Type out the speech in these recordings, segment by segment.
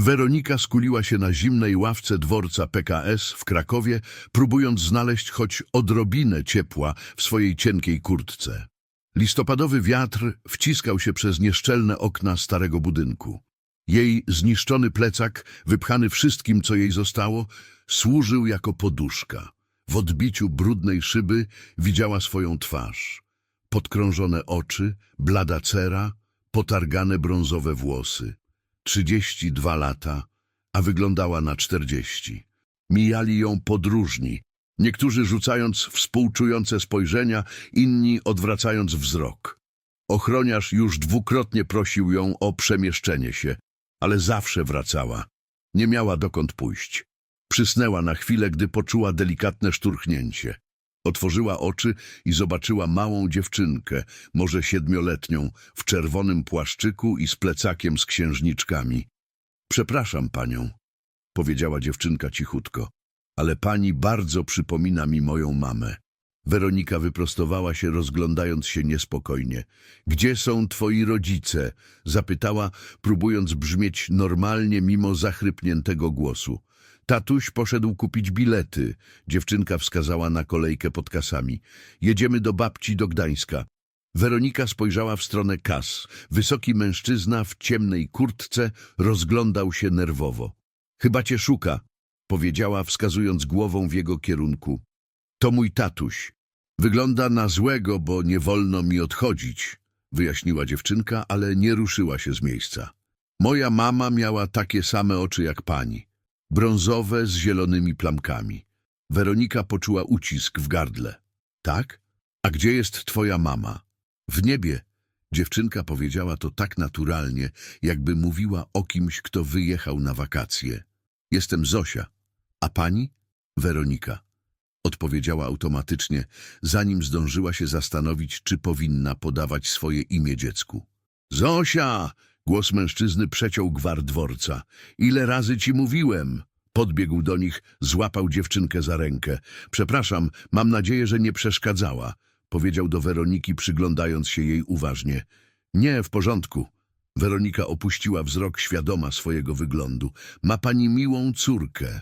Weronika skuliła się na zimnej ławce dworca PKS w Krakowie, próbując znaleźć choć odrobinę ciepła w swojej cienkiej kurtce. Listopadowy wiatr wciskał się przez nieszczelne okna starego budynku. Jej zniszczony plecak, wypchany wszystkim, co jej zostało, służył jako poduszka. W odbiciu brudnej szyby widziała swoją twarz. Podkrążone oczy, blada cera, potargane brązowe włosy. Trzydzieści dwa lata, a wyglądała na czterdzieści. Mijali ją podróżni, niektórzy rzucając współczujące spojrzenia, inni odwracając wzrok. Ochroniarz już dwukrotnie prosił ją o przemieszczenie się, ale zawsze wracała. Nie miała dokąd pójść. Przysnęła na chwilę, gdy poczuła delikatne szturchnięcie. Otworzyła oczy i zobaczyła małą dziewczynkę, może siedmioletnią, w czerwonym płaszczyku i z plecakiem z księżniczkami. Przepraszam panią, powiedziała dziewczynka cichutko, ale pani bardzo przypomina mi moją mamę. Weronika wyprostowała się, rozglądając się niespokojnie. Gdzie są twoi rodzice? zapytała, próbując brzmieć normalnie mimo zachrypniętego głosu. Tatuś poszedł kupić bilety. Dziewczynka wskazała na kolejkę pod kasami. Jedziemy do babci do Gdańska. Weronika spojrzała w stronę kas. Wysoki mężczyzna w ciemnej kurtce rozglądał się nerwowo. Chyba cię szuka, powiedziała, wskazując głową w jego kierunku. To mój tatuś. Wygląda na złego, bo nie wolno mi odchodzić, wyjaśniła dziewczynka, ale nie ruszyła się z miejsca. Moja mama miała takie same oczy jak pani, brązowe z zielonymi plamkami. Weronika poczuła ucisk w gardle. Tak? A gdzie jest twoja mama? W niebie. Dziewczynka powiedziała to tak naturalnie, jakby mówiła o kimś, kto wyjechał na wakacje. Jestem Zosia. A pani? Weronika. Odpowiedziała automatycznie, zanim zdążyła się zastanowić, czy powinna podawać swoje imię dziecku. Zosia! Głos mężczyzny przeciął gwar dworca. Ile razy ci mówiłem? Podbiegł do nich, złapał dziewczynkę za rękę. Przepraszam, mam nadzieję, że nie przeszkadzała, powiedział do Weroniki, przyglądając się jej uważnie. Nie, w porządku. Weronika opuściła wzrok świadoma swojego wyglądu. Ma pani miłą córkę.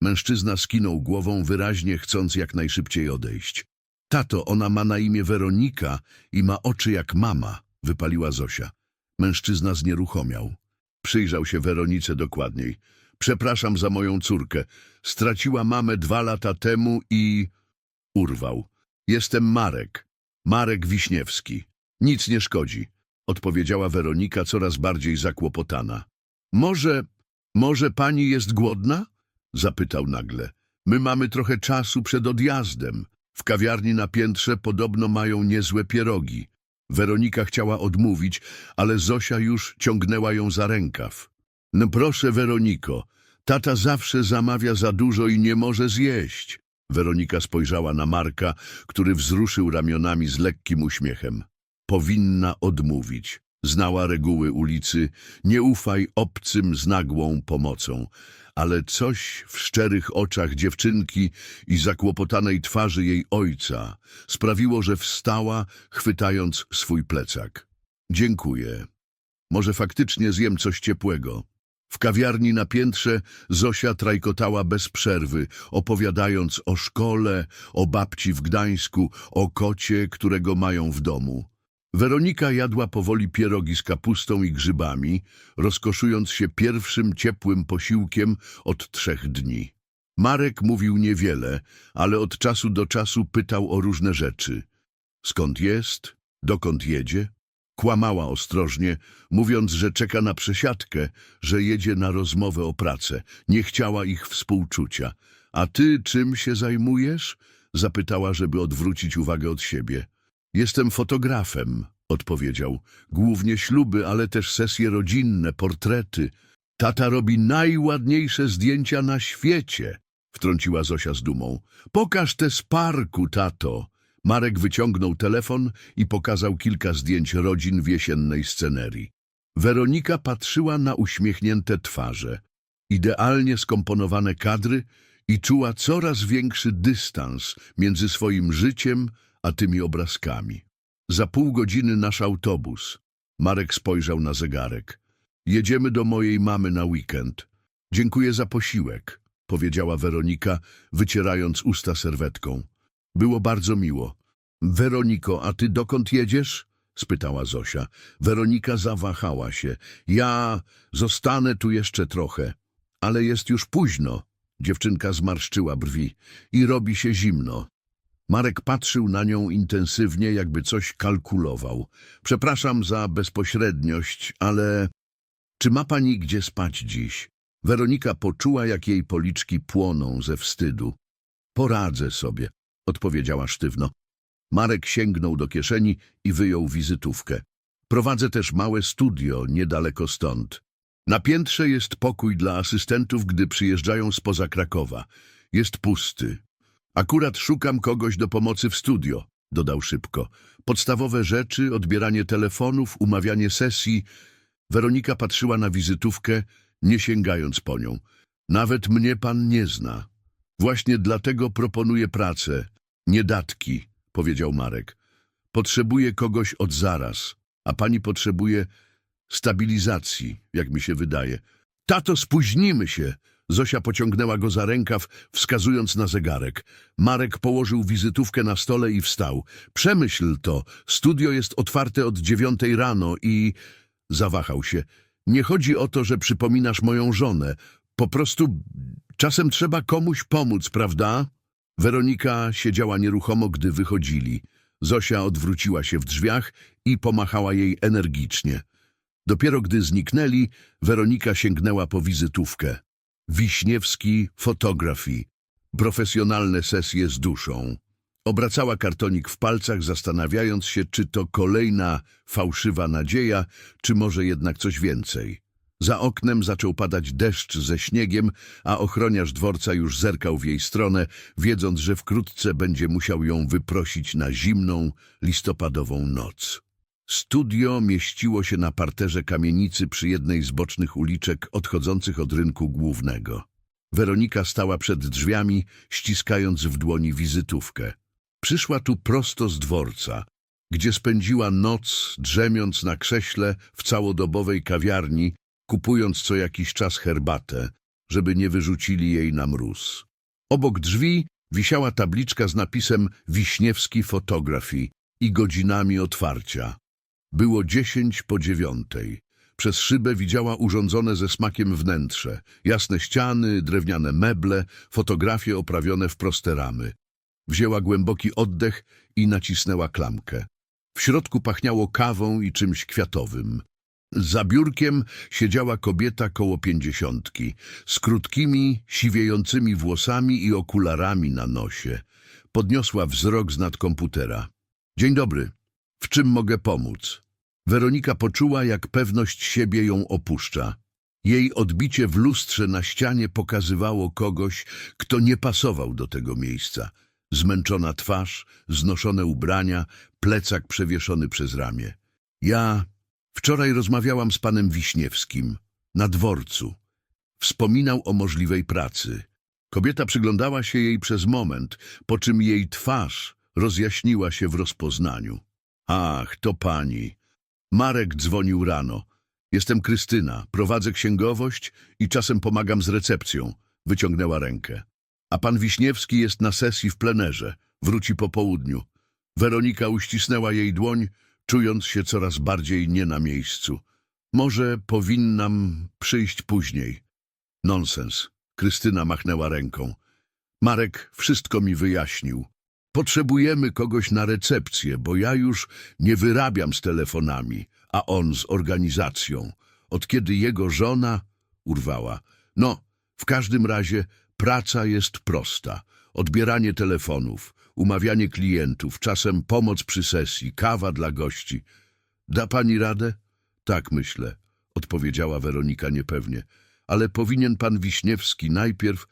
Mężczyzna skinął głową, wyraźnie chcąc jak najszybciej odejść. Tato, ona ma na imię Weronika i ma oczy jak mama, wypaliła Zosia. Mężczyzna znieruchomiał. Przyjrzał się Weronice dokładniej. Przepraszam za moją córkę. Straciła mamę dwa lata temu i... Urwał. Jestem Marek. Marek Wiśniewski. Nic nie szkodzi, odpowiedziała Weronika coraz bardziej zakłopotana. Może... może pani jest głodna? Zapytał nagle. My mamy trochę czasu przed odjazdem. W kawiarni na piętrze podobno mają niezłe pierogi. Weronika chciała odmówić, ale Zosia już ciągnęła ją za rękaw. No proszę, Weroniko, tata zawsze zamawia za dużo i nie może zjeść. Weronika spojrzała na Marka, który wzruszył ramionami z lekkim uśmiechem. Powinna odmówić. Znała reguły ulicy, nie ufaj obcym z nagłą pomocą. Ale coś w szczerych oczach dziewczynki i zakłopotanej twarzy jej ojca sprawiło, że wstała, chwytając swój plecak. Dziękuję. Może faktycznie zjem coś ciepłego. W kawiarni na piętrze Zosia trajkotała bez przerwy, opowiadając o szkole, o babci w Gdańsku, o kocie, którego mają w domu. Weronika jadła powoli pierogi z kapustą i grzybami, rozkoszując się pierwszym ciepłym posiłkiem od trzech dni. Marek mówił niewiele, ale od czasu do czasu pytał o różne rzeczy. Skąd jest? Dokąd jedzie? Kłamała ostrożnie, mówiąc, że czeka na przesiadkę, że jedzie na rozmowę o pracę. Nie chciała ich współczucia. A ty czym się zajmujesz? Zapytała, żeby odwrócić uwagę od siebie. Jestem fotografem, odpowiedział. Głównie śluby, ale też sesje rodzinne, portrety. Tata robi najładniejsze zdjęcia na świecie, wtrąciła Zosia z dumą. Pokaż te z parku, tato. Marek wyciągnął telefon i pokazał kilka zdjęć rodzin w jesiennej scenerii. Weronika patrzyła na uśmiechnięte twarze, idealnie skomponowane kadry i czuła coraz większy dystans między swoim życiem a tymi obrazkami. Za pół godziny nasz autobus. Marek spojrzał na zegarek. Jedziemy do mojej mamy na weekend. Dziękuję za posiłek, powiedziała Weronika, wycierając usta serwetką. Było bardzo miło. Weroniko, a ty dokąd jedziesz? spytała Zosia. Weronika zawahała się. Ja zostanę tu jeszcze trochę. Ale jest już późno. Dziewczynka zmarszczyła brwi. I robi się zimno. Marek patrzył na nią intensywnie, jakby coś kalkulował. Przepraszam za bezpośredniość, ale czy ma pani gdzie spać dziś? Weronika poczuła, jak jej policzki płoną ze wstydu. Poradzę sobie, odpowiedziała sztywno. Marek sięgnął do kieszeni i wyjął wizytówkę. Prowadzę też małe studio niedaleko stąd. Na piętrze jest pokój dla asystentów, gdy przyjeżdżają spoza Krakowa. Jest pusty. Akurat szukam kogoś do pomocy w studio, dodał szybko. Podstawowe rzeczy, odbieranie telefonów, umawianie sesji. Weronika patrzyła na wizytówkę, nie sięgając po nią. Nawet mnie pan nie zna. Właśnie dlatego proponuję pracę. Nie datki, powiedział Marek. Potrzebuję kogoś od zaraz, a pani potrzebuje stabilizacji, jak mi się wydaje. Tato, spóźnimy się! Zosia pociągnęła go za rękaw, wskazując na zegarek. Marek położył wizytówkę na stole i wstał. Przemyśl to. Studio jest otwarte od dziewiątej rano i... Zawahał się. Nie chodzi o to, że przypominasz moją żonę. Po prostu czasem trzeba komuś pomóc, prawda? Weronika siedziała nieruchomo, gdy wychodzili. Zosia odwróciła się w drzwiach i pomachała jej energicznie. Dopiero gdy zniknęli, Weronika sięgnęła po wizytówkę. Wiśniewski Photography. Profesjonalne sesje z duszą. Obracała kartonik w palcach, zastanawiając się, czy to kolejna fałszywa nadzieja, czy może jednak coś więcej. Za oknem zaczął padać deszcz ze śniegiem, a ochroniarz dworca już zerkał w jej stronę, wiedząc, że wkrótce będzie musiał ją wyprosić na zimną, listopadową noc. Studio mieściło się na parterze kamienicy przy jednej z bocznych uliczek odchodzących od rynku głównego. Weronika stała przed drzwiami, ściskając w dłoni wizytówkę. Przyszła tu prosto z dworca, gdzie spędziła noc drzemiąc na krześle w całodobowej kawiarni, kupując co jakiś czas herbatę, żeby nie wyrzucili jej na mróz. Obok drzwi wisiała tabliczka z napisem Wiśniewski Fotografii i godzinami otwarcia. Było dziesięć po dziewiątej. Przez szybę widziała urządzone ze smakiem wnętrze, jasne ściany, drewniane meble, fotografie oprawione w proste ramy. Wzięła głęboki oddech i nacisnęła klamkę. W środku pachniało kawą i czymś kwiatowym. Za biurkiem siedziała kobieta koło pięćdziesiątki, z krótkimi, siwiejącymi włosami i okularami na nosie. Podniosła wzrok z nad komputera. Dzień dobry. W czym mogę pomóc? Weronika poczuła, jak pewność siebie ją opuszcza. Jej odbicie w lustrze na ścianie pokazywało kogoś, kto nie pasował do tego miejsca. Zmęczona twarz, znoszone ubrania, plecak przewieszony przez ramię. Ja wczoraj rozmawiałam z panem Wiśniewskim na dworcu. Wspominał o możliwej pracy. Kobieta przyglądała się jej przez moment, po czym jej twarz rozjaśniła się w rozpoznaniu. Ach, to pani. Marek dzwonił rano. Jestem Krystyna, prowadzę księgowość i czasem pomagam z recepcją. Wyciągnęła rękę. A pan Wiśniewski jest na sesji w plenerze. Wróci po południu. Weronika uścisnęła jej dłoń, czując się coraz bardziej nie na miejscu. Może powinnam przyjść później. Nonsens. Krystyna machnęła ręką. Marek wszystko mi wyjaśnił. Potrzebujemy kogoś na recepcję, bo ja już nie wyrabiam z telefonami, a on z organizacją. Od kiedy jego żona urwała. No, w każdym razie praca jest prosta. Odbieranie telefonów, umawianie klientów, czasem pomoc przy sesji, kawa dla gości. Da pani radę? Tak, myślę, odpowiedziała Weronika niepewnie. Ale powinien pan Wiśniewski najpierw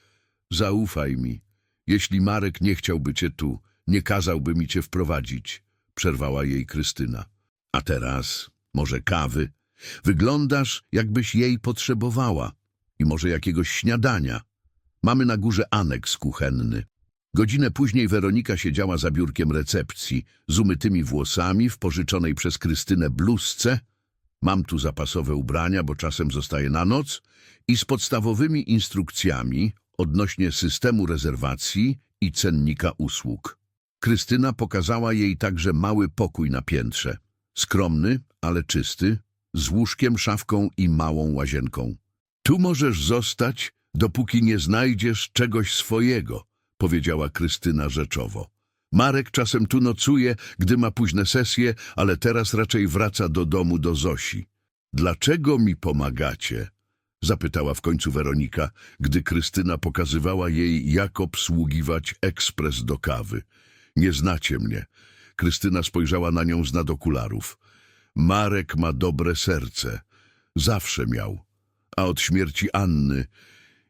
zaufaj mi. Jeśli Marek nie chciałby cię tu, nie kazałby mi cię wprowadzić, przerwała jej Krystyna. A teraz może kawy? Wyglądasz, jakbyś jej potrzebowała i może jakiegoś śniadania. Mamy na górze aneks kuchenny. Godzinę później Weronika siedziała za biurkiem recepcji, z umytymi włosami, w pożyczonej przez Krystynę bluzce. Mam tu zapasowe ubrania, bo czasem zostaję na noc i z podstawowymi instrukcjami odnośnie systemu rezerwacji i cennika usług. Krystyna pokazała jej także mały pokój na piętrze. Skromny, ale czysty, z łóżkiem, szafką i małą łazienką. Tu możesz zostać, dopóki nie znajdziesz czegoś swojego, powiedziała Krystyna rzeczowo. Marek czasem tu nocuje, gdy ma późne sesje, ale teraz raczej wraca do domu do Zosi. Dlaczego mi pomagacie? Zapytała w końcu Weronika, gdy Krystyna pokazywała jej, jak obsługiwać ekspres do kawy. Nie znacie mnie. Krystyna spojrzała na nią z nadokularów. Marek ma dobre serce. Zawsze miał. A od śmierci Anny,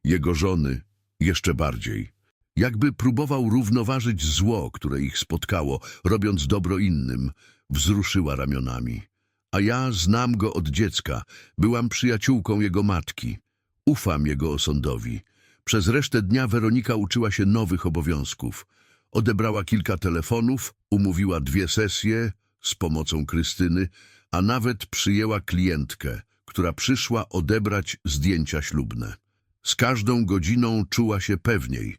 jego żony, jeszcze bardziej. Jakby próbował równoważyć zło, które ich spotkało, robiąc dobro innym, wzruszyła ramionami. A ja znam go od dziecka, byłam przyjaciółką jego matki. Ufam jego osądowi. Przez resztę dnia Weronika uczyła się nowych obowiązków. Odebrała kilka telefonów, umówiła dwie sesje z pomocą Krystyny, a nawet przyjęła klientkę, która przyszła odebrać zdjęcia ślubne. Z każdą godziną czuła się pewniej,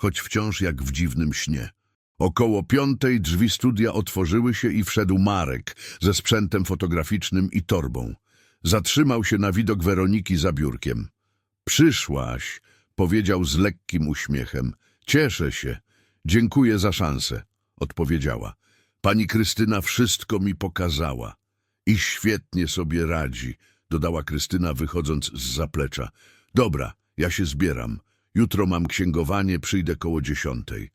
choć wciąż jak w dziwnym śnie. Około piątej drzwi studia otworzyły się i wszedł Marek ze sprzętem fotograficznym i torbą. Zatrzymał się na widok Weroniki za biurkiem. Przyszłaś, powiedział z lekkim uśmiechem. Cieszę się. Dziękuję za szansę, odpowiedziała. Pani Krystyna wszystko mi pokazała. I świetnie sobie radzi, dodała Krystyna wychodząc z zaplecza. Dobra, ja się zbieram. Jutro mam księgowanie, przyjdę koło dziesiątej.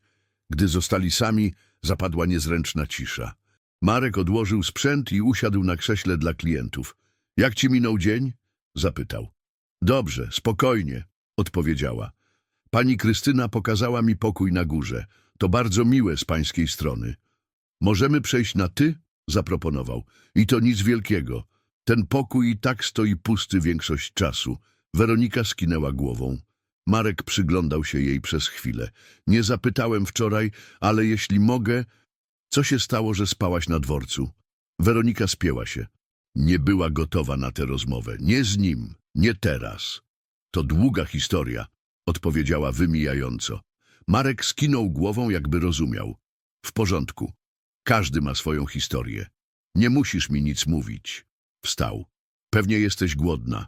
Gdy zostali sami, zapadła niezręczna cisza. Marek odłożył sprzęt i usiadł na krześle dla klientów. Jak ci minął dzień? zapytał. Dobrze, spokojnie, odpowiedziała. Pani Krystyna pokazała mi pokój na górze. To bardzo miłe z pańskiej strony. Możemy przejść na ty? zaproponował. I to nic wielkiego. Ten pokój i tak stoi pusty większość czasu. Weronika skinęła głową. Marek przyglądał się jej przez chwilę. Nie zapytałem wczoraj, ale jeśli mogę... Co się stało, że spałaś na dworcu? Weronika spięła się. Nie była gotowa na tę rozmowę. Nie z nim, nie teraz. To długa historia, odpowiedziała wymijająco. Marek skinął głową, jakby rozumiał. W porządku. Każdy ma swoją historię. Nie musisz mi nic mówić. Wstał. Pewnie jesteś głodna.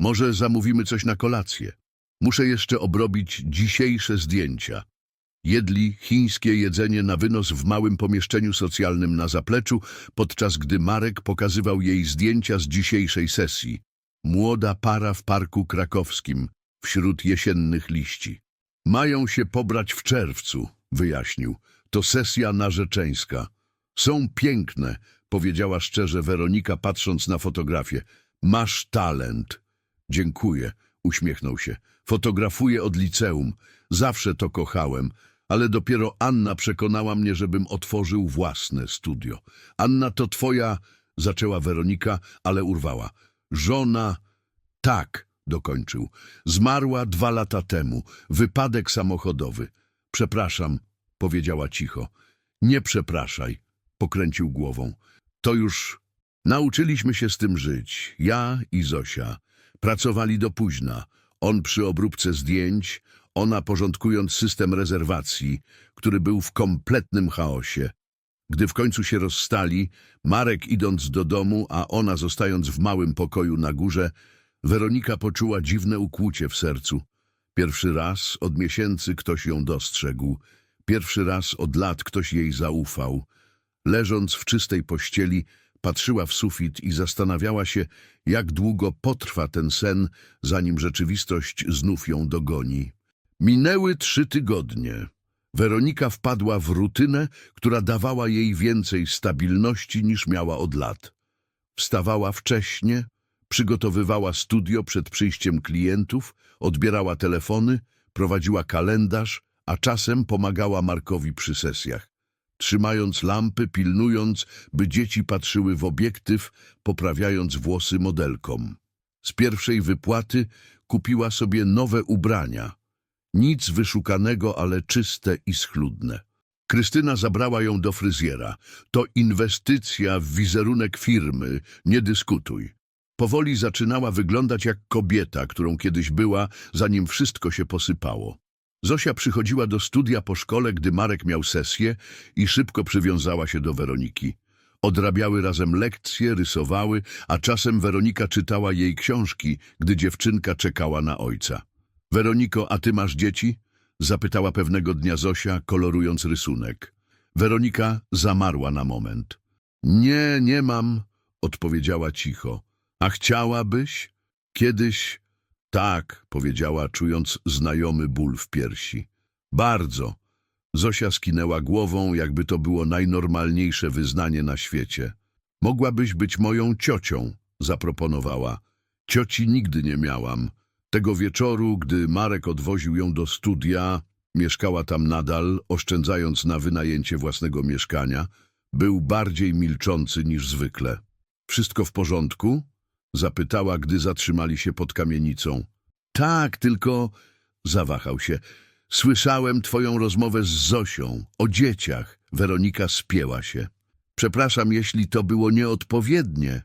Może zamówimy coś na kolację. Muszę jeszcze obrobić dzisiejsze zdjęcia. Jedli chińskie jedzenie na wynos w małym pomieszczeniu socjalnym na zapleczu, podczas gdy Marek pokazywał jej zdjęcia z dzisiejszej sesji. Młoda para w parku krakowskim, wśród jesiennych liści. Mają się pobrać w czerwcu, wyjaśnił. To sesja narzeczeńska. Są piękne, powiedziała szczerze Weronika, patrząc na fotografię. Masz talent. Dziękuję, uśmiechnął się. Fotografuję od liceum. Zawsze to kochałem, ale dopiero Anna przekonała mnie, żebym otworzył własne studio. Anna to twoja, zaczęła Weronika, ale urwała. Żona, tak, dokończył. Zmarła dwa lata temu. Wypadek samochodowy. Przepraszam, powiedziała cicho. Nie przepraszaj, pokręcił głową. To już nauczyliśmy się z tym żyć. Ja i Zosia. Pracowali do późna. On przy obróbce zdjęć, ona porządkując system rezerwacji, który był w kompletnym chaosie. Gdy w końcu się rozstali, Marek idąc do domu, a ona zostając w małym pokoju na górze, Weronika poczuła dziwne ukłucie w sercu. Pierwszy raz od miesięcy ktoś ją dostrzegł. Pierwszy raz od lat ktoś jej zaufał. Leżąc w czystej pościeli, patrzyła w sufit i zastanawiała się, jak długo potrwa ten sen, zanim rzeczywistość znów ją dogoni. Minęły trzy tygodnie. Weronika wpadła w rutynę, która dawała jej więcej stabilności niż miała od lat. Wstawała wcześnie, przygotowywała studio przed przyjściem klientów, odbierała telefony, prowadziła kalendarz, a czasem pomagała Markowi przy sesjach. Trzymając lampy, pilnując, by dzieci patrzyły w obiektyw, poprawiając włosy modelkom. Z pierwszej wypłaty kupiła sobie nowe ubrania. Nic wyszukanego, ale czyste i schludne. Krystyna zabrała ją do fryzjera. To inwestycja w wizerunek firmy, nie dyskutuj. Powoli zaczynała wyglądać jak kobieta, którą kiedyś była, zanim wszystko się posypało. Zosia przychodziła do studia po szkole, gdy Marek miał sesję i szybko przywiązała się do Weroniki. Odrabiały razem lekcje, rysowały, a czasem Weronika czytała jej książki, gdy dziewczynka czekała na ojca. Weroniko, a ty masz dzieci? Zapytała pewnego dnia Zosia, kolorując rysunek. Weronika zamarła na moment. Nie, nie mam, odpowiedziała cicho. A chciałabyś? Kiedyś? Tak, powiedziała, czując znajomy ból w piersi. Bardzo. Zosia skinęła głową, jakby to było najnormalniejsze wyznanie na świecie. Mogłabyś być moją ciocią, zaproponowała. Cioci nigdy nie miałam. Tego wieczoru, gdy Marek odwoził ją do studia, mieszkała tam nadal, oszczędzając na wynajęcie własnego mieszkania, był bardziej milczący niż zwykle. Wszystko w porządku? Zapytała, gdy zatrzymali się pod kamienicą. Tak, tylko... Zawahał się. Słyszałem twoją rozmowę z Zosią, o dzieciach. Weronika spięła się. Przepraszam, jeśli to było nieodpowiednie.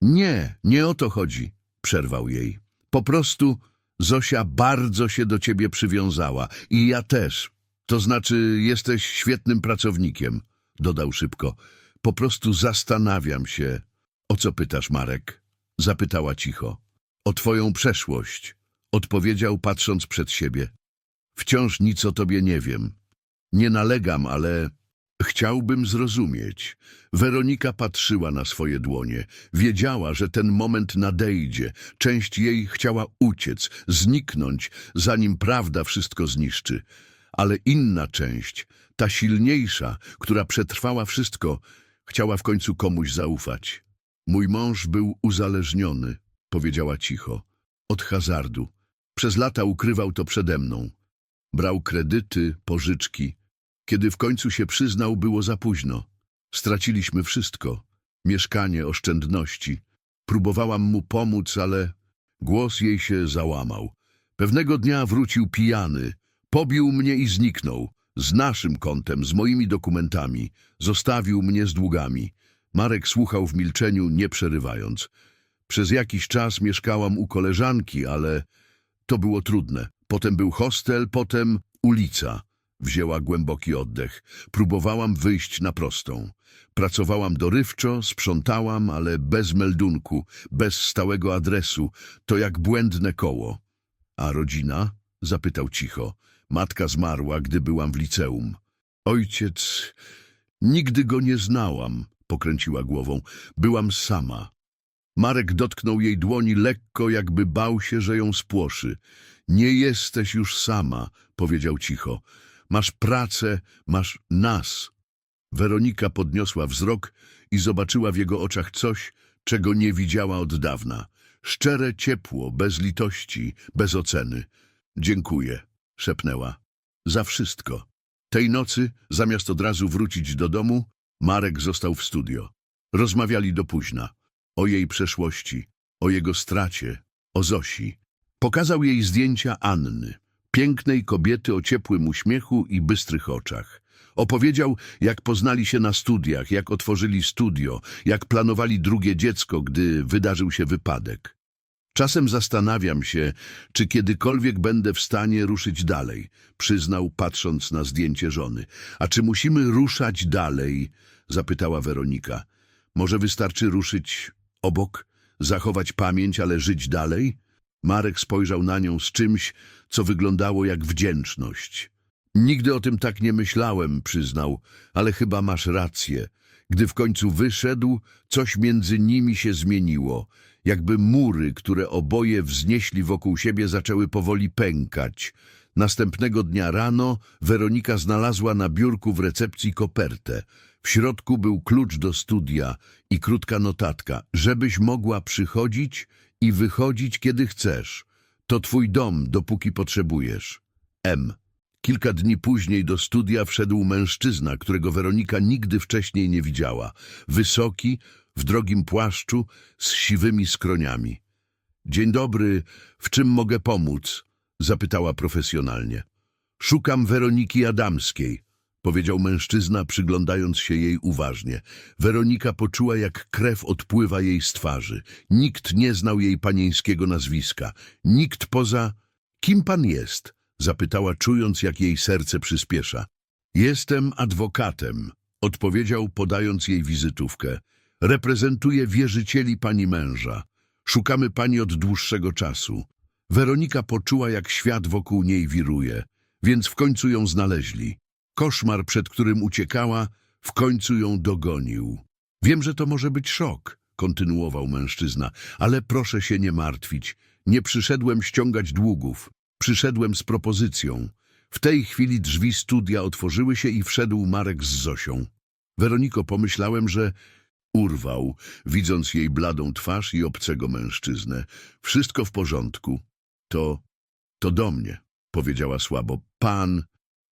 Nie, nie o to chodzi, przerwał jej. Po prostu Zosia bardzo się do ciebie przywiązała i ja też. To znaczy, jesteś świetnym pracownikiem, dodał szybko. Po prostu zastanawiam się. O co pytasz, Marek? Zapytała cicho. O twoją przeszłość, odpowiedział patrząc przed siebie. Wciąż nic o tobie nie wiem. Nie nalegam, ale chciałbym zrozumieć. Weronika patrzyła na swoje dłonie. Wiedziała, że ten moment nadejdzie. Część jej chciała uciec, zniknąć, zanim prawda wszystko zniszczy. Ale inna część, ta silniejsza, która przetrwała wszystko, chciała w końcu komuś zaufać. Mój mąż był uzależniony, powiedziała cicho, od hazardu. Przez lata ukrywał to przede mną. Brał kredyty, pożyczki. Kiedy w końcu się przyznał, było za późno. Straciliśmy wszystko. Mieszkanie, oszczędności. Próbowałam mu pomóc, ale głos jej się załamał. Pewnego dnia wrócił pijany. Pobił mnie i zniknął. Z naszym kontem, z moimi dokumentami. Zostawił mnie z długami. Marek słuchał w milczeniu, nie przerywając. Przez jakiś czas mieszkałam u koleżanki, ale to było trudne. Potem był hostel, potem ulica. Wzięła głęboki oddech. Próbowałam wyjść na prostą. Pracowałam dorywczo, sprzątałam, ale bez meldunku, bez stałego adresu. To jak błędne koło. A rodzina? Zapytał cicho. Matka zmarła, gdy byłam w liceum. Ojciec... Nigdy go nie znałam, pokręciła głową. Byłam sama. Marek dotknął jej dłoni lekko, jakby bał się, że ją spłoszy. Nie jesteś już sama, powiedział cicho. Masz pracę, masz nas. Weronika podniosła wzrok i zobaczyła w jego oczach coś, czego nie widziała od dawna. Szczere ciepło, bez litości, bez oceny. Dziękuję, szepnęła. Za wszystko. Tej nocy, zamiast od razu wrócić do domu, Marek został w studio. Rozmawiali do późna. O jej przeszłości, o jego stracie, o Zosi. Pokazał jej zdjęcia Anny, pięknej kobiety o ciepłym uśmiechu i bystrych oczach. Opowiedział, jak poznali się na studiach, jak otworzyli studio, jak planowali drugie dziecko, gdy wydarzył się wypadek. Czasem zastanawiam się, czy kiedykolwiek będę w stanie ruszyć dalej, przyznał, patrząc na zdjęcie żony. A czy musimy ruszać dalej? Zapytała Weronika. Może wystarczy ruszyć obok, zachować pamięć, ale żyć dalej? Marek spojrzał na nią z czymś, co wyglądało jak wdzięczność. Nigdy o tym tak nie myślałem, przyznał, ale chyba masz rację. Gdy w końcu wyszedł, coś między nimi się zmieniło. Jakby mury, które oboje wznieśli wokół siebie, zaczęły powoli pękać. Następnego dnia rano Weronika znalazła na biurku w recepcji kopertę. W środku był klucz do studia i krótka notatka, żebyś mogła przychodzić i wychodzić, kiedy chcesz. To twój dom, dopóki potrzebujesz. M. Kilka dni później do studia wszedł mężczyzna, którego Weronika nigdy wcześniej nie widziała. Wysoki, w drogim płaszczu, z siwymi skroniami. Dzień dobry, w czym mogę pomóc? Zapytała profesjonalnie. Szukam Weroniki Adamskiej. Powiedział mężczyzna, przyglądając się jej uważnie. Weronika poczuła, jak krew odpływa jej z twarzy. Nikt nie znał jej panieńskiego nazwiska. Nikt poza... Kim pan jest? Zapytała, czując, jak jej serce przyspiesza. Jestem adwokatem, odpowiedział, podając jej wizytówkę. Reprezentuję wierzycieli pani męża. Szukamy pani od dłuższego czasu. Weronika poczuła, jak świat wokół niej wiruje, więc w końcu ją znaleźli. Koszmar, przed którym uciekała, w końcu ją dogonił. Wiem, że to może być szok, kontynuował mężczyzna, ale proszę się nie martwić. Nie przyszedłem ściągać długów. Przyszedłem z propozycją. W tej chwili drzwi studia otworzyły się i wszedł Marek z Zosią. Weroniko, pomyślałem, że urwał, widząc jej bladą twarz i obcego mężczyznę. Wszystko w porządku. To, to do mnie, powiedziała słabo. Pan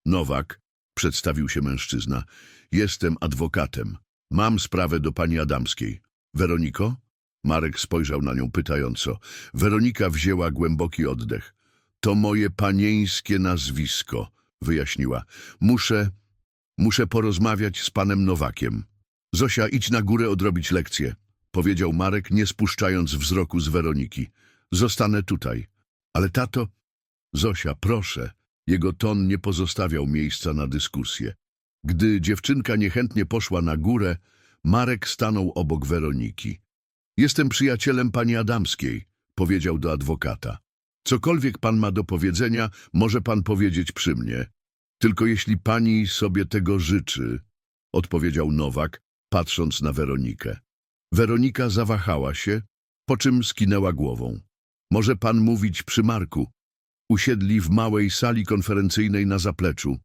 Nowak, przedstawił się mężczyzna. Jestem adwokatem. Mam sprawę do pani Adamskiej. Weroniko? Marek spojrzał na nią pytająco. Weronika wzięła głęboki oddech. To moje panieńskie nazwisko, wyjaśniła. Muszę, muszę porozmawiać z panem Nowakiem. Zosia, idź na górę odrobić lekcję, powiedział Marek, nie spuszczając wzroku z Weroniki. Zostanę tutaj. Ale tato... Zosia, proszę. Jego ton nie pozostawiał miejsca na dyskusję. Gdy dziewczynka niechętnie poszła na górę, Marek stanął obok Weroniki. Jestem przyjacielem pani Adamskiej, powiedział do adwokata. Cokolwiek pan ma do powiedzenia, może pan powiedzieć przy mnie. Tylko jeśli pani sobie tego życzy, odpowiedział Nowak, patrząc na Weronikę. Weronika zawahała się, po czym skinęła głową. Może pan mówić przy Marku. Usiedli w małej sali konferencyjnej na zapleczu.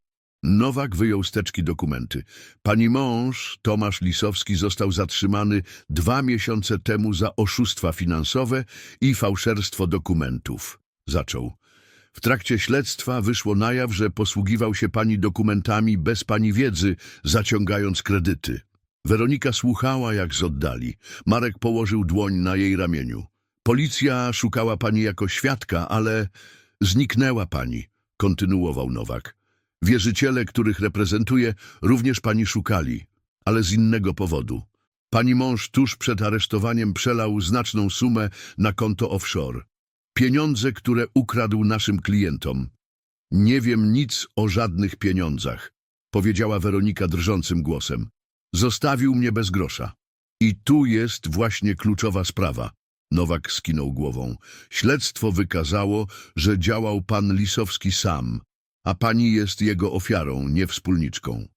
Nowak wyjął z teczki dokumenty. Pani mąż, Tomasz Lisowski, został zatrzymany dwa miesiące temu za oszustwa finansowe i fałszerstwo dokumentów. Zaczął. W trakcie śledztwa wyszło na jaw, że posługiwał się pani dokumentami bez pani wiedzy, zaciągając kredyty. Weronika słuchała jak z oddali. Marek położył dłoń na jej ramieniu. Policja szukała pani jako świadka, ale zniknęła pani, kontynuował Nowak. Wierzyciele, których reprezentuje, również pani szukali, ale z innego powodu. Pani mąż tuż przed aresztowaniem przelał znaczną sumę na konto offshore. Pieniądze, które ukradł naszym klientom. Nie wiem nic o żadnych pieniądzach, powiedziała Weronika drżącym głosem. Zostawił mnie bez grosza. I tu jest właśnie kluczowa sprawa. Nowak skinął głową. Śledztwo wykazało, że działał pan Lisowski sam, a pani jest jego ofiarą, nie wspólniczką.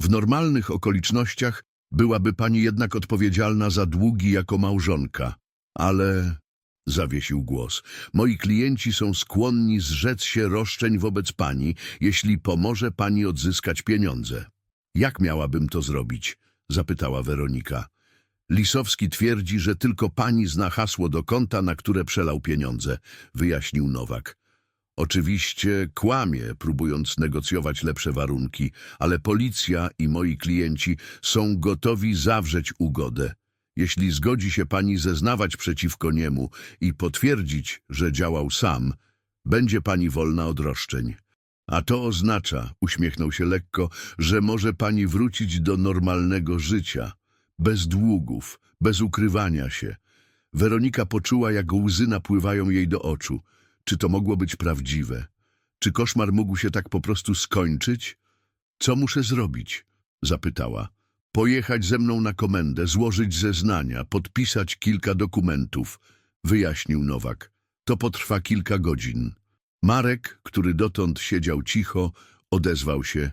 W normalnych okolicznościach byłaby pani jednak odpowiedzialna za długi jako małżonka, ale... Zawiesił głos. Moi klienci są skłonni zrzec się roszczeń wobec pani, jeśli pomoże pani odzyskać pieniądze. Jak miałabym to zrobić? Zapytała Weronika. Lisowski twierdzi, że tylko pani zna hasło do konta, na które przelał pieniądze, wyjaśnił Nowak. Oczywiście kłamie, próbując negocjować lepsze warunki, ale policja i moi klienci są gotowi zawrzeć ugodę. Jeśli zgodzi się pani zeznawać przeciwko niemu i potwierdzić, że działał sam, będzie pani wolna od roszczeń. A to oznacza, uśmiechnął się lekko, że może pani wrócić do normalnego życia, bez długów, bez ukrywania się. Weronika poczuła, jak łzy napływają jej do oczu. Czy to mogło być prawdziwe? Czy koszmar mógł się tak po prostu skończyć? Co muszę zrobić? zapytała. Pojechać ze mną na komendę, złożyć zeznania, podpisać kilka dokumentów, wyjaśnił Nowak. To potrwa kilka godzin. Marek, który dotąd siedział cicho, odezwał się.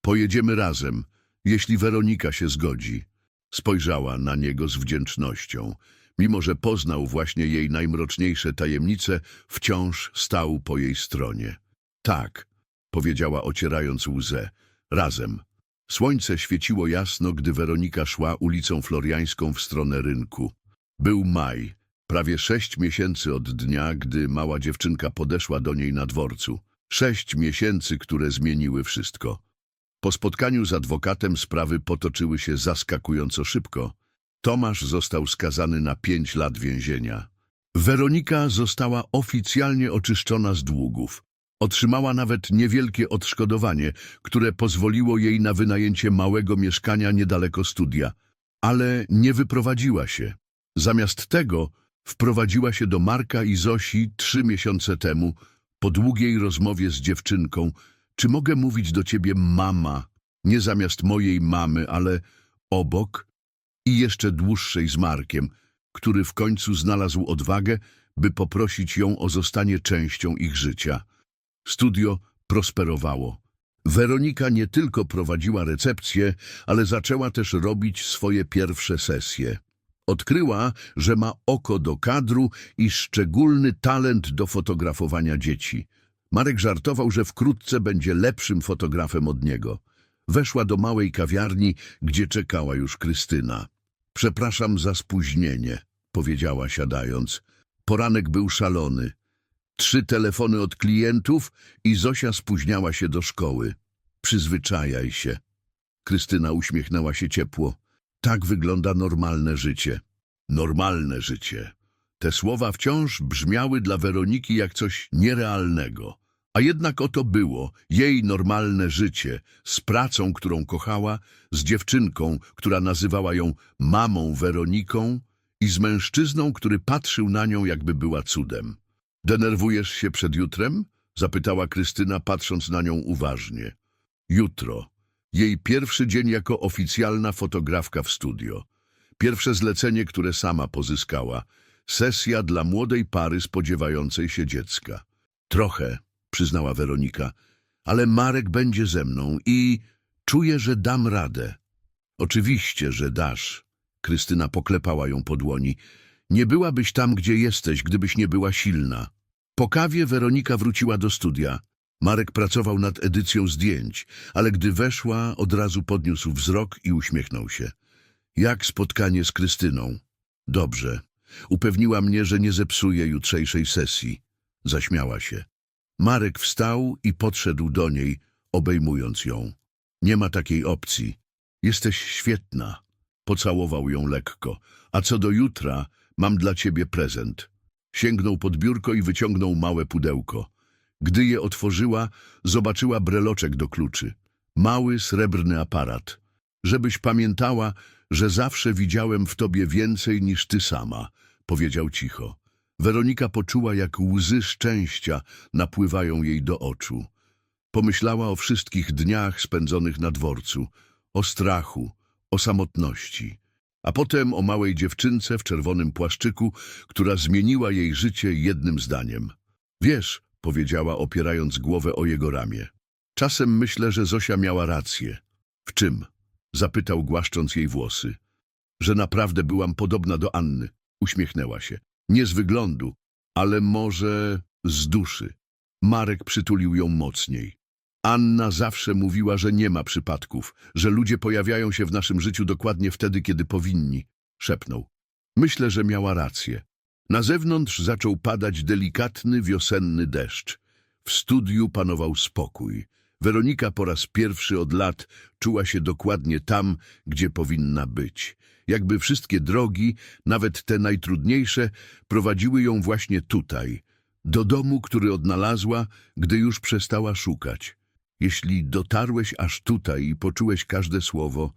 Pojedziemy razem, jeśli Weronika się zgodzi. Spojrzała na niego z wdzięcznością. Mimo, że poznał właśnie jej najmroczniejsze tajemnice, wciąż stał po jej stronie. Tak, powiedziała ocierając łzę. Razem. Słońce świeciło jasno, gdy Weronika szła ulicą Floriańską w stronę rynku. Był maj, prawie sześć miesięcy od dnia, gdy mała dziewczynka podeszła do niej na dworcu. Sześć miesięcy, które zmieniły wszystko. Po spotkaniu z adwokatem sprawy potoczyły się zaskakująco szybko. Tomasz został skazany na pięć lat więzienia. Weronika została oficjalnie oczyszczona z długów. Otrzymała nawet niewielkie odszkodowanie, które pozwoliło jej na wynajęcie małego mieszkania niedaleko studia. Ale nie wyprowadziła się. Zamiast tego wprowadziła się do Marka i Zosi trzy miesiące temu, po długiej rozmowie z dziewczynką. Czy mogę mówić do ciebie mama, nie zamiast mojej mamy, ale obok? I jeszcze dłuższej z Markiem, który w końcu znalazł odwagę, by poprosić ją o zostanie częścią ich życia. Studio prosperowało. Weronika nie tylko prowadziła recepcję, ale zaczęła też robić swoje pierwsze sesje. Odkryła, że ma oko do kadru i szczególny talent do fotografowania dzieci. Marek żartował, że wkrótce będzie lepszym fotografem od niego. Weszła do małej kawiarni, gdzie czekała już Krystyna. Przepraszam za spóźnienie, powiedziała siadając. Poranek był szalony. Trzy telefony od klientów i Zosia spóźniała się do szkoły. Przyzwyczajaj się. Krystyna uśmiechnęła się ciepło. Tak wygląda normalne życie. Normalne życie. Te słowa wciąż brzmiały dla Weroniki jak coś nierealnego. A jednak oto było jej normalne życie z pracą, którą kochała, z dziewczynką, która nazywała ją mamą Weroniką i z mężczyzną, który patrzył na nią, jakby była cudem. Denerwujesz się przed jutrem? zapytała Krystyna, patrząc na nią uważnie. Jutro. Jej pierwszy dzień jako oficjalna fotografka w studio. Pierwsze zlecenie, które sama pozyskała. Sesja dla młodej pary spodziewającej się dziecka. Trochę, przyznała Weronika, ale Marek będzie ze mną i czuję, że dam radę. Oczywiście, że dasz. Krystyna poklepała ją po dłoni. Nie byłabyś tam, gdzie jesteś, gdybyś nie była silna. Po kawie Weronika wróciła do studia. Marek pracował nad edycją zdjęć, ale gdy weszła, od razu podniósł wzrok i uśmiechnął się. Jak spotkanie z Krystyną? Dobrze. Upewniła mnie, że nie zepsuje jutrzejszej sesji. Zaśmiała się. Marek wstał i podszedł do niej, obejmując ją. Nie ma takiej opcji. Jesteś świetna. Pocałował ją lekko. A co do jutra, mam dla ciebie prezent. Sięgnął pod biurko i wyciągnął małe pudełko. Gdy je otworzyła, zobaczyła breloczek do kluczy. Mały, srebrny aparat. Żebyś pamiętała, że zawsze widziałem w tobie więcej niż ty sama, powiedział cicho. Weronika poczuła, jak łzy szczęścia napływają jej do oczu. Pomyślała o wszystkich dniach spędzonych na dworcu, o strachu, o samotności, a potem o małej dziewczynce w czerwonym płaszczyku, która zmieniła jej życie jednym zdaniem. Wiesz, powiedziała, opierając głowę o jego ramię. Czasem myślę, że Zosia miała rację. W czym? Zapytał, głaszcząc jej włosy. Że naprawdę byłam podobna do Anny. Uśmiechnęła się. Nie z wyglądu, ale może z duszy. Marek przytulił ją mocniej. Anna zawsze mówiła, że nie ma przypadków, że ludzie pojawiają się w naszym życiu dokładnie wtedy, kiedy powinni. Szepnął. Myślę, że miała rację. Na zewnątrz zaczął padać delikatny, wiosenny deszcz. W studiu panował spokój. Weronika po raz pierwszy od lat czuła się dokładnie tam, gdzie powinna być. Jakby wszystkie drogi, nawet te najtrudniejsze, prowadziły ją właśnie tutaj, do domu, który odnalazła, gdy już przestała szukać. Jeśli dotarłeś aż tutaj i poczułeś każde słowo,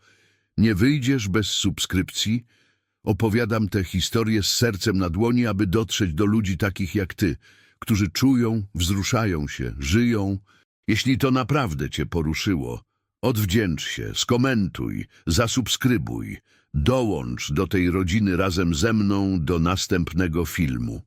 nie wyjdziesz bez subskrypcji. Opowiadam te historie z sercem na dłoni, aby dotrzeć do ludzi takich jak ty, którzy czują, wzruszają się, żyją. Jeśli to naprawdę cię poruszyło, odwdzięcz się, skomentuj, zasubskrybuj, dołącz do tej rodziny razem ze mną do następnego filmu.